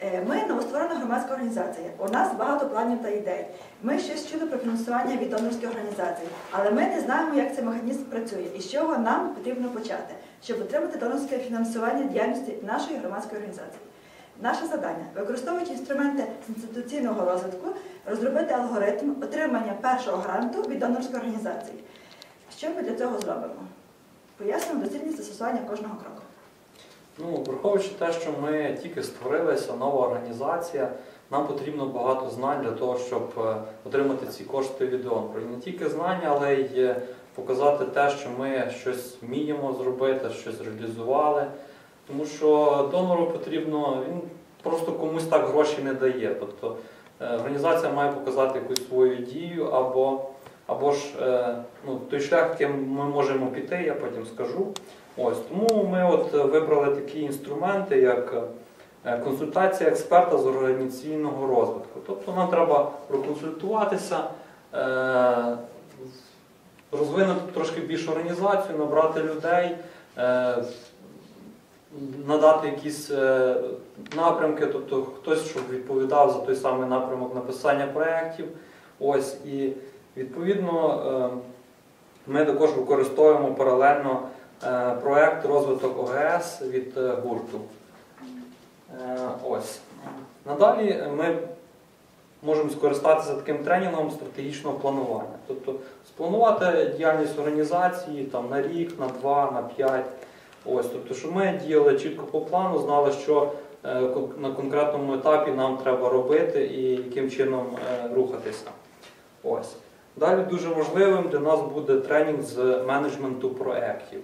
Е, Ми новостворена громадська організація. У нас багато планів та ідей. Ми щось чули про фінансування від донорських організацій, але ми не знаємо, як цей механізм працює і з чого нам потрібно почати, щоб отримати донорське фінансування діяльності нашої громадської організації. Наше завдання використовуючи інструменти інституційного розвитку, розробити алгоритм отримання першого гранту від донорської організації. Що ми для цього зробимо? Пояснимо доцільність застосування кожного кроку. Ну, враховуючи те, що ми тільки створилися, нова організація, нам потрібно багато знань для того, щоб е, отримати ці кошти від донору. І не тільки знання, але й е, показати те, що ми щось вміємо зробити, щось реалізували. Тому що донору потрібно, він просто комусь так гроші не дає. Тобто е, організація має показати якусь свою дію або, або ж ну, той шлях, яким ми можемо піти, я потім скажу. Ось тому ми от е, вибрали такі інструменти, як е, консультація експерта з організаційного розвитку. Тобто нам треба проконсультуватися, е, розвинути трошки більшу організацію, набрати людей, надати якісь напрямки, тобто хтось, щоб відповідав за той самий напрямок написання проєктів. Ось і відповідно ми також використовуємо паралельно е, проєкт розвиток ОГС від е, гурту. Е, Ось. Надалі ми можемо скористатися таким тренінгом стратегічного планування. Тобто спланувати діяльність організації там, на рік, на два, на п'ять. Ось, тобто, щоб ми діяли чітко по плану, знали, що на конкретному етапі нам треба робити і яким чином рухатися. Ось. Далі дуже важливим для нас буде тренінг з менеджменту проєктів.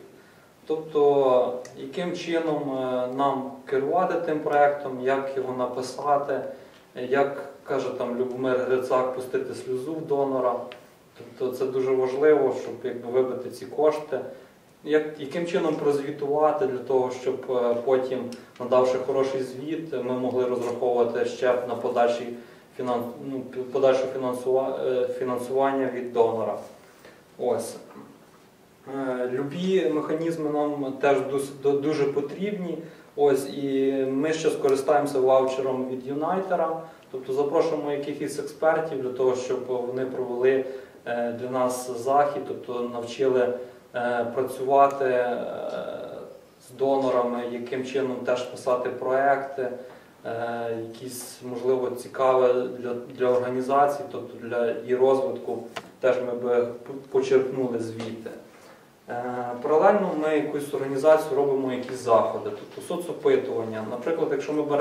Тобто, яким чином е, нам керувати тим проєктом, як його написати, як каже там Любомир Грицак, пустити сльозу в донора. Тобто це дуже важливо, щоб якби, вибити ці кошти. Як, яким чином прозвітувати для того, щоб е, потім, надавши хороший звіт, ми могли розраховувати ще на подальший фінанс, ну, подальше е, фінансування від донора. Ось. Е, Любі механізми нам теж дуже потрібні. Ось і ми ще скористаємося ваучером від Юнайтера, тобто запрошуємо якихось експертів для того, щоб вони провели е, для нас захід, тобто навчили працювати з донорами, яким чином теж писати проекти, якісь можливо цікаве для, для організації, тобто для її розвитку, теж ми би почерпнули звідти. Е, Паралельно ми якусь організацію робимо якісь заходи, тобто соцопитування. Наприклад, якщо ми беремо